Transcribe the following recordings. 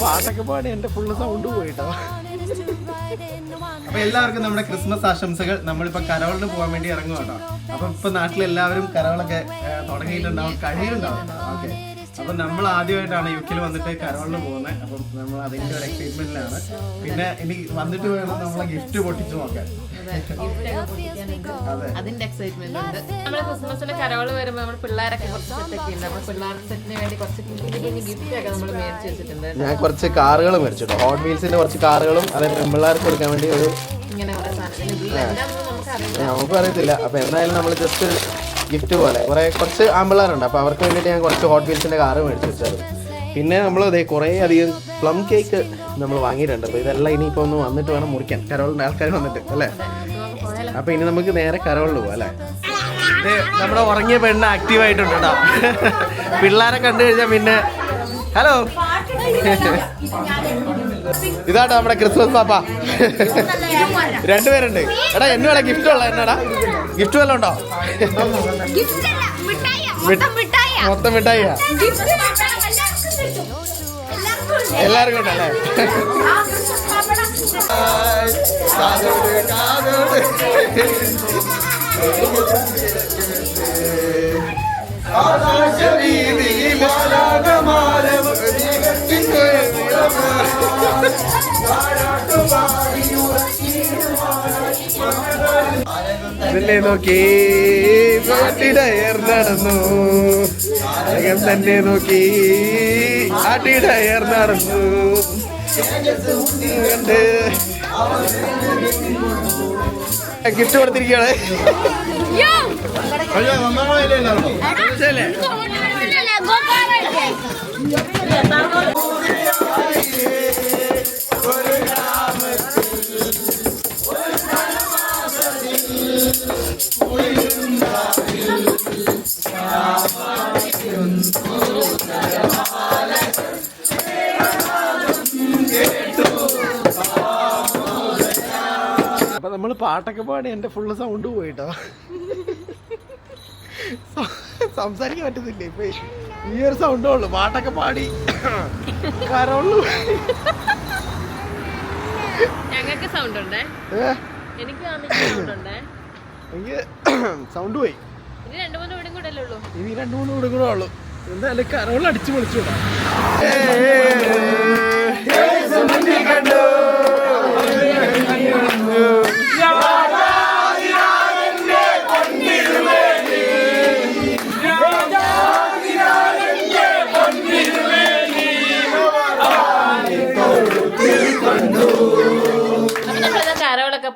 പാട്ടൊക്കെ സൗണ്ട് പോയിട്ടോ. അപ്പൊ എല്ലാവർക്കും നമ്മുടെ ക്രിസ്മസ് ആശംസകൾ. നമ്മളിപ്പോ കരോളിന് പോകാൻ വേണ്ടി ഇറങ്ങും കേട്ടോ അപ്പൊ ഇപ്പൊ നാട്ടിലെല്ലാവരും കരോളൊക്കെ തുടങ്ങിയിട്ടുണ്ടാവും. കഴിയുന്നുണ്ടാവും. ഓക്കെ. അപ്പൊ നമ്മൾ ആദ്യമായിട്ടാണ് യു കെയിൽ വന്നിട്ട് കരോളിന് പോകുന്നത് അപ്പം നമ്മൾ അതിന്റെ ഒരു എക്സൈറ്റ്മെന്റിലാണ് പിന്നെ ഇനി വന്നിട്ട് വേണം നമ്മളെ ഗിഫ്റ്റ് പൊട്ടിച്ചു നോക്കാൻ. അതെ അതിന്റെ എക്സൈറ്റ്മെന്റ് ഉണ്ട്. നമ്മൾ കരോൾ വരുമ്പോൾ നമ്മൾ പിള്ളേരൊക്കെ കുറച്ച് ഉണ്ട്. സെറ്റിന് വേണ്ടി കുറച്ച് ഗിഫ്റ്റ് ഒക്കെ നമ്മൾ മേടിച്ച് വെച്ചിട്ടുണ്ട് ഞാൻ കുറച്ച് കാറുകൾ മേടിച്ചിട്ടു ഹോട്ട് വീൽസിന്റെ കുറച്ച് കാറുകളും അതെ പെൺപിള്ളേർക്ക് കൊടുക്കാൻ വേണ്ടി ഒരു ഇങ്ങനെ നമുക്കും അറിയത്തില്ല. അപ്പൊ എന്തായാലും നമ്മൾ ജസ്റ്റ് ഗിഫ്റ്റ് പോലെ. കുറെ കുറച്ച് ആമ്പിള്ളേരുണ്ട്. അപ്പൊ അവർക്ക് വേണ്ടിയിട്ട് ഞാൻ കുറച്ച് ഹോട്ട് വീൽസിന്റെ കാറ് മേടിച്ചു വെച്ചത്. പിന്നെ നമ്മൾ അതേ കുറേ അധികം പ്ലം കേക്ക് നമ്മൾ വാങ്ങിയിട്ടുണ്ട്. അപ്പൊ ഇതെല്ലാം ഇനിയിപ്പോ ഒന്ന് വന്നിട്ട് വേണം മുറിക്കാൻ. കരോളിന്റെ ആൾക്കാർ വന്നിട്ട് അല്ലേ? അപ്പൊ ഇനി നമുക്ക് നേരെ കരോളിൽ പോവാം അല്ലേ? നമ്മുടെ ഉറങ്ങിയ പെണ്ണ് ആക്റ്റീവ് ആയിട്ടുണ്ട് കേട്ടോ. പിള്ളേരെ കണ്ടു കഴിഞ്ഞാൽ പിന്നെ ഹലോ ഇതാട്ടോ നമ്മുടെ ക്രിസ്മസ് പാപ്പ. രണ്ടുപേരുണ്ട്. എടാ എന്നു വേണം ഗിഫ്റ്റ് ഉള്ള എന്നാടാ? ഗിഫ്റ്റ് വല്ലതും ഉണ്ടോ? മൊത്തം മിഠായിയാ. എല്ലാവർക്കും ഉണ്ടല്ലേ ഇതില്ലേ നോക്കി ആട്ടിടയർ നടന്നു അകം തന്നെ നോക്കി ആട്ടിടയർ നടന്നു കണ്ട്. ഗിഫ്റ്റ് കൊടുത്തിരിക്കുകയാണ്. ശരിയല്ലേ? അപ്പൊ നമ്മൾ പാട്ടൊക്കെ പാടി എന്റെ ഫുള്ള് സൗണ്ട് പോയിട്ടോ സംസാരിക്കാൻ പറ്റുന്നില്ല ഇപ്പൊ ഈ ഒരു സൗണ്ടേ ഉള്ളു. പാട്ടൊക്കെ പാടി. കരോളു. ഞങ്ങൾക്ക് സൗണ്ട് ഉണ്ടേ? എനിക്ക് സൗണ്ട് ഉണ്ടേ? എനിക്ക് സൗണ്ട് പോയി. ഇനി രണ്ടു മൂന്ന് വീടും കൂടെ ഉള്ളൂ? ഇനി രണ്ടു മൂന്ന് വീടും കൂടെ ഉള്ളു. എന്തായാലും കരോൾ അടിച്ചു പൊളിച്ചു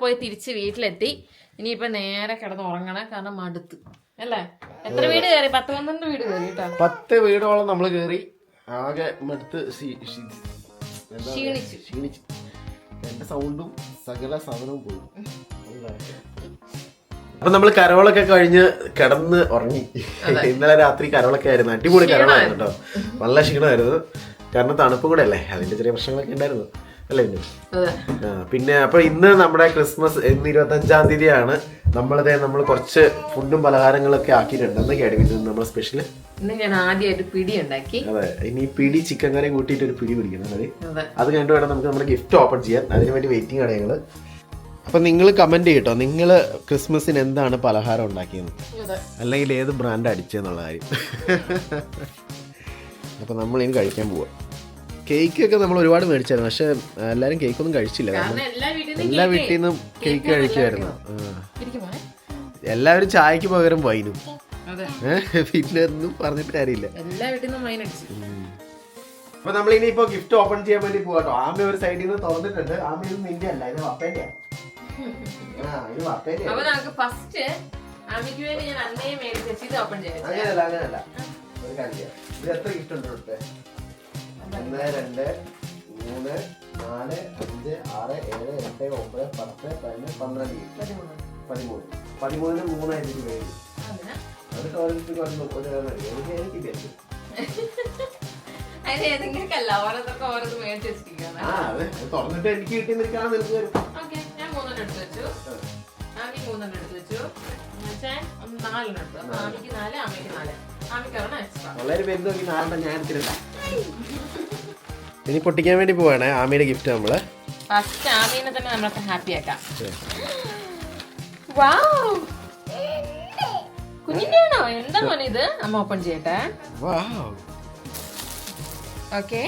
പോയി തിരിച്ച് വീട്ടിലെത്തി. ഇനിയിപ്പൊ നേരെ കിടന്ന് ഉറങ്ങണം. കാരണം മടുത്ത്. അല്ലേ? എത്ര വീട് കയറി? പത്ത് പന്ത്രണ്ട് വീട് കയറി കേട്ടോ. പത്ത് വീടോളം നമ്മൾ കയറി ആകെ മടുത്ത്? ക്ഷീണിച്ചു. ക്ഷീണിച്ചു. എന്റെ സൗണ്ടും സകല സാധനവും പോയി. അപ്പൊ നമ്മൾ കരോളൊക്കെ കഴിഞ്ഞ് കിടന്ന് ഉറങ്ങി. ഇന്നലെ രാത്രി കരോളൊക്കെ ആയിരുന്നു. അടിപൊളി കരോളായിരുന്നു കേട്ടോ. നല്ല ക്ഷീണമായിരുന്നു. കാരണം തണുപ്പ് കൂടെ അല്ലേ? അതിന്റെ ചെറിയ പ്രശ്നങ്ങളൊക്കെ ഉണ്ടായിരുന്നു. അല്ലേ? പിന്നെ അപ്പൊ ഇന്ന് നമ്മുടെ ക്രിസ്മസ് ഇന്ന് ഇരുപത്തി അഞ്ചാം തീയതിയാണ്. നമ്മളതേ നമ്മൾ കുറച്ച് ഫുഡും പലഹാരങ്ങളൊക്കെ ആക്കിയിട്ടുണ്ട്. എന്തൊക്കെയാണ് ഇന്ന് നമ്മൾ സ്പെഷ്യൽ ഇന്ന് ഞാൻ ആദ്യമായിട്ട് പിടി ഉണ്ടാക്കി. അതെ ഇനി പിടി ചിക്കൻ കറിയും കൂട്ടിയിട്ട് ഒരു പിടി പിടിക്കണം. അതെ. കഴിഞ്ഞിട്ട് വേണം നമുക്ക് നമ്മുടെ ഗിഫ്റ്റ് ഓപ്പൺ ചെയ്യാൻ. അതിനു വേണ്ടി വെയിറ്റിംഗ് ആണ് ഞങ്ങൾ. അപ്പൊ നിങ്ങൾ കമന്റ് ചെയ്യട്ടോ. നിങ്ങൾ ക്രിസ്മസിന് എന്താണ് പലഹാരം ഉണ്ടാക്കിയത് അല്ലെങ്കിൽ ഏത് ബ്രാൻഡ് അടിച്ചെന്നുള്ള കാര്യം. അപ്പൊ നമ്മൾ ഇനി കഴിക്കാൻ പോവാ. കേക്ക് ഒക്കെ നമ്മൾ ഒരുപാട് മേടിച്ചായിരുന്നു. പക്ഷെ എല്ലാരും കേക്ക് ഒന്നും കഴിച്ചില്ല എല്ലാ വീട്ടിൽ നിന്നും കേക്ക് കഴിക്കുമായിരുന്നു. മോനെ. എല്ലാവരും ചായക്ക് പകരം വൈനും. അതെ. പിന്നെ ഒന്നും പറഞ്ഞിട്ട് കാര്യമില്ല. എല്ലാ മൈൻ അടിച്ചു. അപ്പൊ നമ്മൾ ഇനിയിപ്പോ ഗിഫ്റ്റ് ഓപ്പൺ ചെയ്യാൻ വേണ്ടി പോവാട്ടോ ആമ ഒരു സൈഡിൽ നിന്ന് തുറന്നിട്ടുണ്ട്. ആമ ഇത് നിന്റെ അല്ല ഇത് വപ്പേന്റെ അപ്പൊ നമുക്ക് ഫസ്റ്റ് വേണ്ടി ഞാൻ അന്നേ മേടിച്ച് ഇത് ഓപ്പൺ ചെയ്യാം അങ്ങനെയല്ല അങ്ങനെയല്ല. ഒരു കാര്യം. ഇത് എത്ര ഗിഫ്റ്റ് ഉണ്ട് ഇവിടുത്തെ ഒന്ന് രണ്ട് മൂന്ന് നാല് അഞ്ച് ആറ് ഏഴ് എട്ട് ഒമ്പത് പത്ത് പതിനൊന്ന് പന്ത്രണ്ട്. പതിമൂന്ന്. പതിമൂന്നിന് മൂന്നായിരത്തി വേണ്ടി അത് ടോയ്ലറ്റിൽ വന്നു ഒരു എനിക്ക് എനിക്ക് അത്. തുറന്നിട്ട് എനിക്ക് കിട്ടി നിനക്ക് ഞാൻ മൂന്നെണ്ണം എടുത്ത് വെച്ചു. ആമി മൂന്നെണ്ണം എടുത്ത് വെച്ചു. നാലെണ്ണം എടുത്തു. അപ്പൊ ആമിക്ക് നാല് ആമിക്ക് നാല്. വളരെ പേര് നോക്കി നാലെണ്ണം ഞാൻ എടുത്തിട്ടില്ല ഇനി പൊട്ടിക്കാൻ വേണ്ടി പോവാണേ ആമിയുടെ ഗിഫ്റ്റ് നമ്മൾ. ഫസ്റ്റ് ആമീനെ തന്നെ നമ്മളൊക്കെ ഹാപ്പി ആക്കാം. എന്താ മോനെ ഇത്? അമ്മ ഓപ്പൺ ചെയ്യട്ടെ. വാവ് ഓക്കെ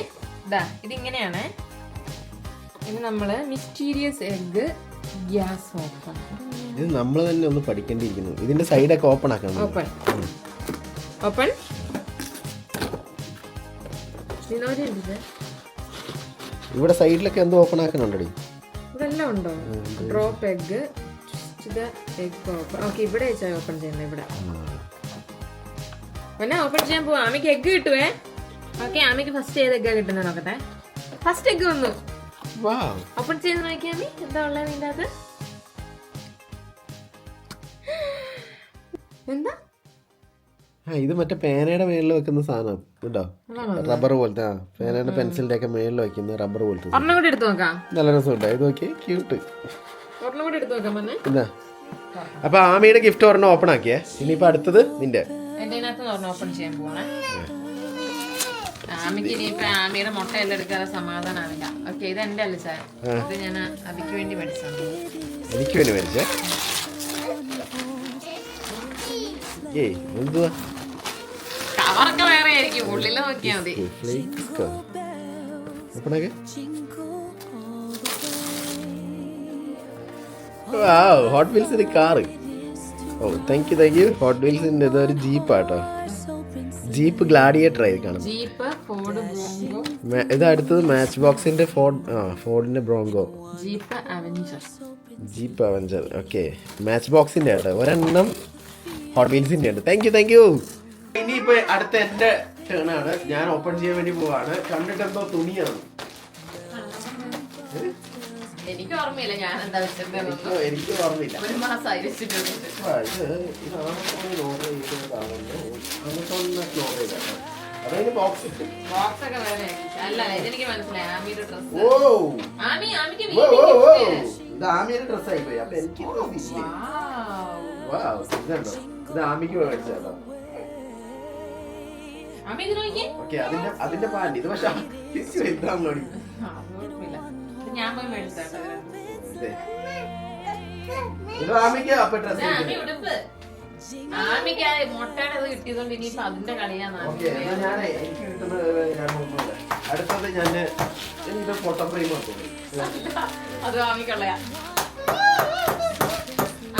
ഇതാ ഇതിങ്ങനെയാണ്. ഇത് നമ്മൾ മിസ്റ്റീരിയസ് എഗ് ഗ്യാസ് ഓപ്പൺ. ഇത് നമ്മൾ തന്നെ ഒന്ന് പഠിക്കേണ്ടിയിരിക്കുന്നു. ഇതിന്റെ സൈഡൊക്കെ ഓപ്പൺ ആക്കണം. ഓപ്പൺ ഓപ്പൺ ഇതിനോട് ഇവിടെ സൈഡിലൊക്കെ എന്തോ ഓപ്പൺ ആക്കുന്നുണ്ടടി. ഇതെല്ലാം ഉണ്ടോ? Drop egg egg open okay ഇവിടെ ഓപ്പൺ ചെയ്യുന്നത് ഇവിടെ. പിന്നെ ഓപ്പൺ ചെയ്യാൻ പോവാ. ആമയ്ക്ക് എഗ് കിട്ടുവേ? ഓക്കെ ആമയ്ക്ക് ഫസ്റ്റ് ഏത് എഗ്ഗാ കിട്ടുന്നത് നോക്കട്ടെ. ഫസ്റ്റ് എഗ് വന്നു. ഓപ്പൺ ചെയ്ത് നോക്കിയാ മതി എന്താ ഉള്ളത് നിന്റെ അത് എന്താ? ആ ഇത് മറ്റേ പേനയുടെ മേളിൽ വെക്കുന്ന സാധനം കേട്ടോ റബ്ബർ പോലത്തെ ആ പേനയുടെ പെൻസിലിന്റെ ഒക്കെ മേളിൽ വെക്കുന്ന റബ്ബർ പോലത്തെ. ഒരെണ്ണം കൂടി എടുത്തു നോക്കാം. നല്ല രസമുണ്ട്. ഇത് നോക്കി ക്യൂട്ട് ഒരെണ്ണം കൂടി എടുത്തു നോക്കാം അപ്പൊ ആമിയുടെ ഗിഫ്റ്റ് ഒരെണ്ണം ഓപ്പൺ ആക്കിയേ. ഇനിയിപ്പോ അടുത്തത് നിന്റെ. എന്റെ ഒരെണ്ണം ഓപ്പൺ ചെയ്യാൻ പോവാണേ. ആമിക്ക് ഇനിയിപ്പോ ആമിയുടെ മുട്ടയെല്ലാം എടുക്കാതെ സമാധാനാവില്ല ഓക്കെ ഇത് എന്റെ അല്ല സാർ? ഇത് ഞാൻ വേണ്ടി എനിക്ക് വേണ്ടി മേടിച്ചേ. കവറൊക്കെ വേറെ ആയിരിക്കും ഉള്ളിൽ നോക്കിയാൽ മതി. ഹോട്ട് വീൽസിന്റെ car. Oh thank you thank you hot വീൽസിന്റെ ഇതൊരു ജീപ്പാട്ടോ. ജീപ്പ് ഗ്ലാഡിയേറ്റർ ആയി കാണും ജീപ്പ് ഫോർഡ് ബ്രോങ്കോ മേ- ഇത് അടുത്തത് മാച്ച് ബോക്സിന്റെ ഫോർഡ് ആ ഫോർഡിന്റെ Bronco Jeep Avenger Jeep Avenger okay match ബോക്സിന്റെ ആട്ടോ. ഒരെണ്ണം ഹോട്ട് വീൽസിന്റെ ഉണ്ട്. താങ്ക് യു താങ്ക് യു ഇനിയിപ്പോ അടുത്ത എന്റെ ടേൺ ആണ്. ഞാൻ ഓപ്പൺ ചെയ്യാൻ വേണ്ടി പോവാണ്. കണ്ടിട്ട് എന്തോ തുണിയാണ് എനിക്ക് ഓർമ്മയില്ല ഞാൻ എന്താ വെച്ചിട്ടുണ്ടെന്ന് എനിക്ക് എനിക്ക് ഓർമ്മയില്ല. ഒരു മാസമായി വെച്ചിട്ടുണ്ട്. ഇത് ഇത് ആമസോണിൽ ഓർഡർ ചെയ്തതാണല്ലോ ആമസോണിനൊക്കെ ഓർഡർ ചെയ്തതാണ് അതായത് ബോക്സ് ഇട്ട്. ബോക്സ് അല്ല ഇതെനിക്ക് മനസ്സിലായി. ആമിയുടെ ഡ്രസ് ഓ. ആമി ആമിക്ക് ഓ ഓ ഓ വീട്ടിൽ ഇത് ആമിയുടെ ഡ്രസ് ആയി പോയി അപ്പൊ എനിക്ക് ഇത് ആമിക്ക് മേടിച്ചതാ ഇത് ഓക്കെ അതിന്റെ അതിന്റെ പാന്റ് ഇത് പക്ഷെ വലുതാണല്ലോ. ഇത് ഞാൻ പോയി മേടിച്ചാട്ടോ ഇത് ആമിക്ക് അപ്പൊ ഡ്രസ് ഉടുപ്പ്. ആമിക്ക് ആ മുട്ടയുടെ കിട്ടിയതുകൊണ്ട് ഇനിയിപ്പോ അതിന്റെ കളിയാന്ന് ഓക്കെ എന്നാ ഞാൻ എനിക്ക് അടുത്തത് ഞാൻ എനിക്ക് ഫോട്ടോ ഫ്രെയിം അത് ആമിക്കുള്ളയാ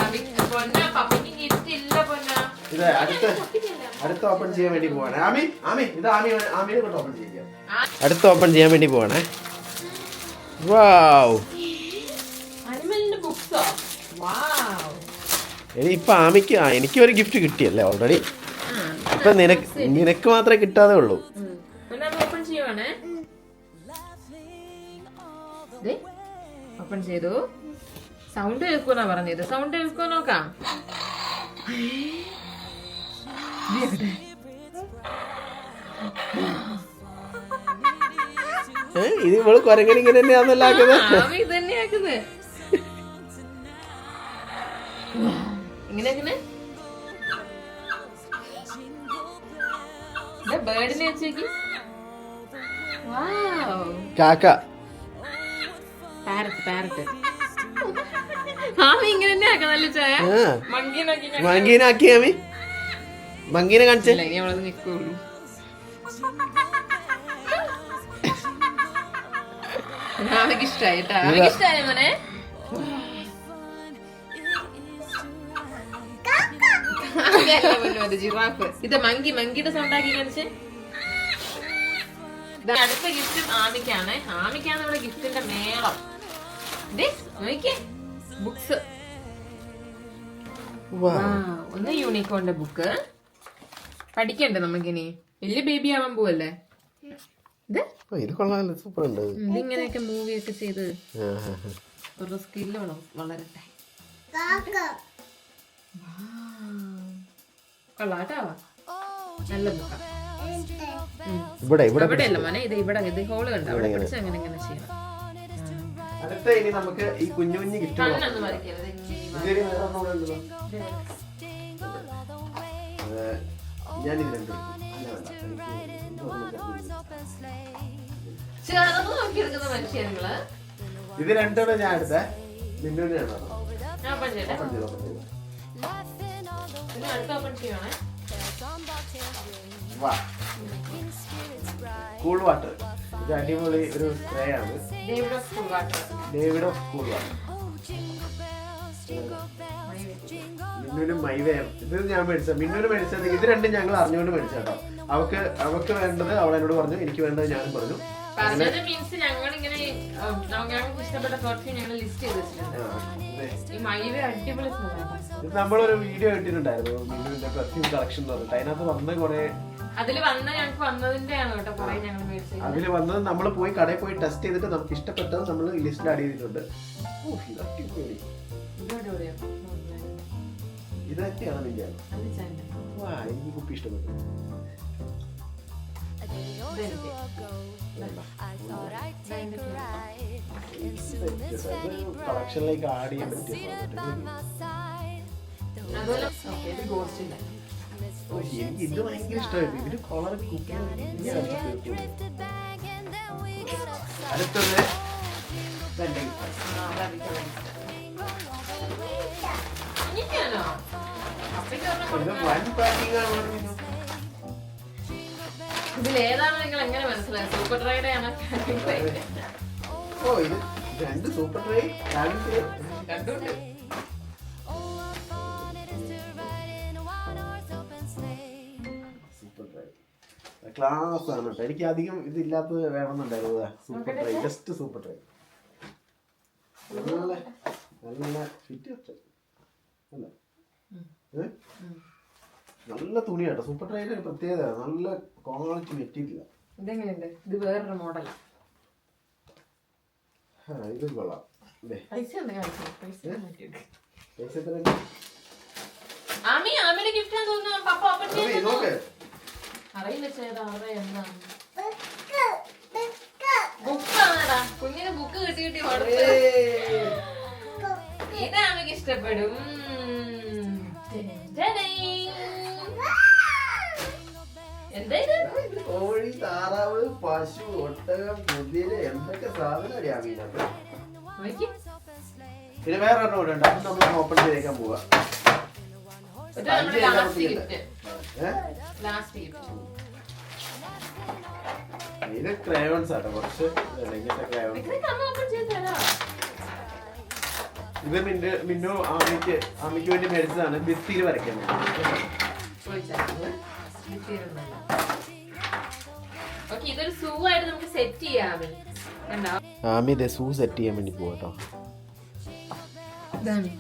ആമി പൊന്ന പപ്പയ്ക്ക് ഗിഫ്റ്റ് ഇല്ല പൊന്ന ഇത് അടുത്ത അടുത്ത ഓപ്പൺ ചെയ്യാൻ വേണ്ടി പോവാണ്. ആമി ആമി ഇത് ആമി ആമിനെ കൊണ്ട് ഓപ്പൺ ചെയ്യാം അടുത്ത ഓപ്പൺ ചെയ്യാൻ വേണ്ടി പോവാണേ. വാവ് അനിമലിന്റെ ബുക്സോ വാവ് ഇനി ഇപ്പൊ ആമിക്ക് ആ എനിക്ക് ഒരു ഗിഫ്റ്റ് കിട്ടിയല്ലേ ഓൾറെഡി ഇപ്പൊ നിനക്ക് നിനക്ക് മാത്രമേ കിട്ടാതെ ഉള്ളൂ. ഓപ്പൺ ചെയ്തു. സൗണ്ട് കേൾക്കൂന്നാ പറഞ്ഞത്. സൗണ്ട് കേൾക്കൂ നോക്കാം. ഇത് ഇവൾ കൊരങ്ങനെ ഇങ്ങനെ തന്നെയാണല്ലോ ആക്കുന്നത്? ഇങ്ങനെ ബേർഡിനെ വെച്ചേക്ക്. കാക്ക. പാരറ്റ് പാരറ്റ് ആമി ഇങ്ങനെ തന്നെ ആക്കുന്നല്ലേ ചായ? മങ്കീനാക്കി ആമി. മങ്കീനെ കാണിച്ചേ. ജിറാഫ്? ഇത് മങ്കി മങ്കിയുടെ സൗണ്ട് ആക്കി കാണിച്ചേ. ഇത് അടുത്ത ഗിഫ്റ്റ് ആമിക്കാണ്. ആമിക്കാണ് ഇവിടെ ഗിഫ്റ്റിന്റെ മേളം. ബുക്സ് ഒന്ന് യൂണിക്കോണിന്റെ ബുക്ക് പഠിക്കണ്ടേ നമുക്കിനി? വലിയ ബേബി ആവാൻ പോവല്ലേ? ഇത്? ഓ, ഇത് കൊള്ളാമല്ലോ സൂപ്പർ ഉണ്ട് ഇതിങ്ങനെയൊക്കെ മൂവി ഒക്കെ ചെയ്ത് സ്കില്ല് വളരട്ടെ. കൊള്ളാട്ടോ. നല്ല ബുക്കാ ഇവിടെ ഇവിടെ ഇവിടെ അല്ല മോനെ ഇത് ഇവിടെ ഇത് ഹോൾ കണ്ടോ? അവിടെ പിടിച്ച് അങ്ങനെ അങ്ങനെ ചെയ്യണം. അടുത്ത ഇനി നമുക്ക് ഈ കുഞ്ഞു കുഞ്ഞു ഗിഫ്റ്റ് ഇത് രണ്ടോടെ അല്ല വേണ്ട അതൊന്നും നോക്കിയെടുക്കുന്ന ഇത് ഞാൻ എടുത്ത. മിന്നുവിനെയാണോ ഞാൻ ഓപ്പൺ ചെയ്യട്ടെ. ഓപ്പൺ ചെയ്തോ, ഓപ്പൺ ചെയ്തോ. പിന്നെ അടുത്ത ഓപ്പൺ ചെയ്യണേ വാ. കൂൾ വാട്ടർ ഇത് അടിപൊളി ഒരു സ്പ്രേ ആണ്. Davidoff school water Davidoff cool water മിന്നുവിനും മൈവയും ഇത് ഞാൻ മേടിച്ചത്. മിന്നൊരു മേടിച്ചത് ഇത് രണ്ടും ഞങ്ങൾ അറിഞ്ഞുകൊണ്ട് മേടിച്ച കേട്ടോ. അവക്ക് അവക്ക് വേണ്ടത് അവൾ എന്നോട് പറഞ്ഞു. എനിക്ക് വേണ്ടത് ഞാനും പറഞ്ഞു. പറഞ്ഞത് മീൻസ് ഞങ്ങൾ ഇങ്ങനെ ഞങ്ങൾക്ക് ഇഷ്ടപ്പെട്ട പെർഫ്യൂം ഞങ്ങൾ ലിസ്റ്റ് ചെയ്ത് വെച്ചിട്ടുണ്ട്. ഈ മൈവ അടിപൊളി ഇത് നമ്മളൊരു വീഡിയോ ഇട്ടിട്ടുണ്ടായിരുന്നു. മിന്നുവിന്റെ പെർഫ്യൂം കളക്ഷൻ എന്ന് പറഞ്ഞിട്ട്. അതിനകത്ത് വന്ന കുറെ അതിൽ വന്ന ഞങ്ങൾക്ക് വന്നതിന്റെ ആണ് കേട്ടോ കുറെ ഞങ്ങൾ മേടിച്ചത്. അതിൽ വന്നത് നമ്മൾ പോയി കടയിൽ പോയി ടെസ്റ്റ് ചെയ്തിട്ട് നമുക്ക് ഇഷ്ടപ്പെട്ടത് നമ്മൾ ലിസ്റ്റിൽ ആഡ് ചെയ്തിട്ടുണ്ട്. ഓ, ഇത് അടിപൊളി. ഇതൊക്കെയാണ് നിന്റെ ആ എനിക്ക് കുപ്പി ഇഷ്ടപ്പെട്ടു. കളക്ഷനിലേക്ക് ആഡ് ചെയ്യാൻ പറ്റും ഓ, എനിക്ക് ഇത് ഭയങ്കര ഇഷ്ടമായിരുന്നു ഇതിന് കളർ അടുത്തത്. ഇതെന്റെ ഇതിലേതാണ് നിങ്ങൾ എങ്ങനെ മനസ്സിലായി സൂപ്പർ ആണ് ഓ ഇത് രണ്ട് സൂപ്പർ ഡ്രൈ ഡ്രൈ ക്ലാസ് ആണ് കേട്ടോ. എനിക്ക് അധികം ഇതില്ലാത്തത് വേണമെന്നുണ്ടായിരുന്നു. Super try just super try നല്ല നല്ല ഫിറ്റ് അല്ല ഏ? നല്ല തുണിയാട്ടോ. സൂപ്പർ ട്രൈലർ ഒരു പ്രത്യേകത. നല്ല ക്വാളിറ്റി മെറ്റീരിയൽ ഇതെങ്ങനെയുണ്ട്? ഇത് വേറൊരു മോഡലാ. ഇത് കൊള്ളാം. പൈസ ഉണ്ട് കാണിച്ചു പൈസ മാറ്റിയെടുക്ക്. പൈസ എത്രയുണ്ട്? ആമി ആമിയുടെ ഗിഫ്റ്റ് ആണെന്ന് തോന്നുന്നു. പപ്പ ഓപ്പൺ അതെ, ചെയ്തു നോക്ക്. അറിയില്ല ചേട്ടാ അവിടെ എന്താണ് ബുക്കാണടാ കുഞ്ഞിന് ബുക്ക് കിട്ടി കിട്ടി കൊടുത്ത്. ഇത് ആമിക്ക് ഇഷ്ടപ്പെടും. ഉം. കോഴി താറാവ് പശു ഒട്ടകം കുതിര എന്തൊക്കെ സാധനം അറിയാമീനകത്ത് നോക്കി. പിന്നെ വേറെ ഒരെണ്ണം കൂടെ ഉണ്ട്. അത് നമ്മൾ ഓപ്പൺ ചെയ്തേക്കാൻ പോവാ. ഇത് ക്രയോൺസ് ആട്ടോ കുറച്ച് ഇങ്ങനത്തെ ക്രയോൺസ് ഇത് മിന്നു മിന്നു ആമിക്ക് ആമിക്ക് വേണ്ടി മേടിച്ചതാണ്. ഭിത്തിയിൽ ഓക്കെ ഇതൊരു സൂ ആയിട്ട് നമുക്ക് സെറ്റ് ചെയ്യാം. കണ്ടോ? ആമി ദേ സൂ സെറ്റ് ചെയ്യാൻ വേണ്ടി പോവാട്ടോ ഇതാണ്.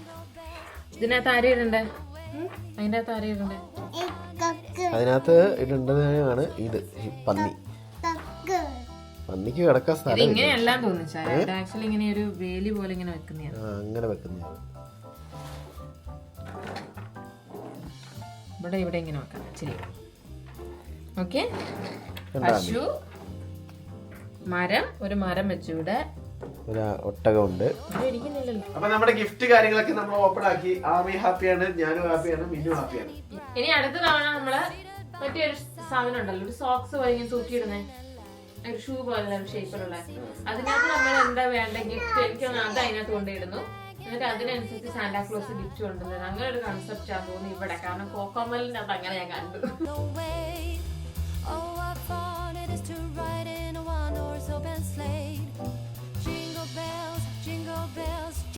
ഇതിനകത്ത് ആരും ഇടണ്ടേ? അതിന്റെ അകത്ത് ആരും ഇടണ്ടേ? അതിനകത്ത് ഇടേണ്ടതാണ് ഇത് പന്നി. പന്നിക്ക് കിടക്കാൻ സ്ഥലം ഇങ്ങനെയല്ല തോന്നുന്നു ആക്ച്വലി ഇങ്ങനെ ഒരു വേലി പോലെ ഇങ്ങനെ വെക്കുന്നതാണ് അങ്ങനെ വെക്കുന്നതാണ് ഇവിടെ ഇവിടെ ഇങ്ങനെ വെക്കാം. ശരി. ഓക്കെ പശു മരം ഒരു മരം വെച്ചൂടെ ഇവിടെ. ഒട്ടകമുണ്ട്. അപ്പൊ നമ്മുടെ ഗിഫ്റ്റ് കാര്യങ്ങളൊക്കെ നമ്മൾ ഓപ്പൺ ആക്കി. ആമി ഹാപ്പിയാണ് ഞാനും ഹാപ്പിയാണ് മിന്നു ഹാപ്പിയാണ്. ഇനി അടുത്ത തവണ നമ്മൾ മറ്റൊരു സാധനം ഉണ്ടല്ലോ ഒരു സോക്സ് പോലെ ഇങ്ങനെ തൂക്കിയിടുന്നേ. ഒരു ഷൂ പോലെ ഷേപ്പിലുള്ള അതിനകത്ത് നമ്മൾ എന്താ വേണ്ട ഗിഫ്റ്റ് എനിക്ക് അത് അതിനകത്ത് കൊണ്ടിടുന്നു എന്നിട്ട് അതിനനുസരിച്ച് സാന്റാക്ലോസ് ഗിഫ്റ്റ് കൊണ്ടുവരുന്നത് അങ്ങനെ ഒരു കൺസെപ്റ്റ് ആണ് തോന്നുന്നു ഇവിടെ. കാരണം കോക്കോമലിന്റെ അത് അങ്ങനെ ഞാൻ കണ്ടു. Oh, I fun it is to ride.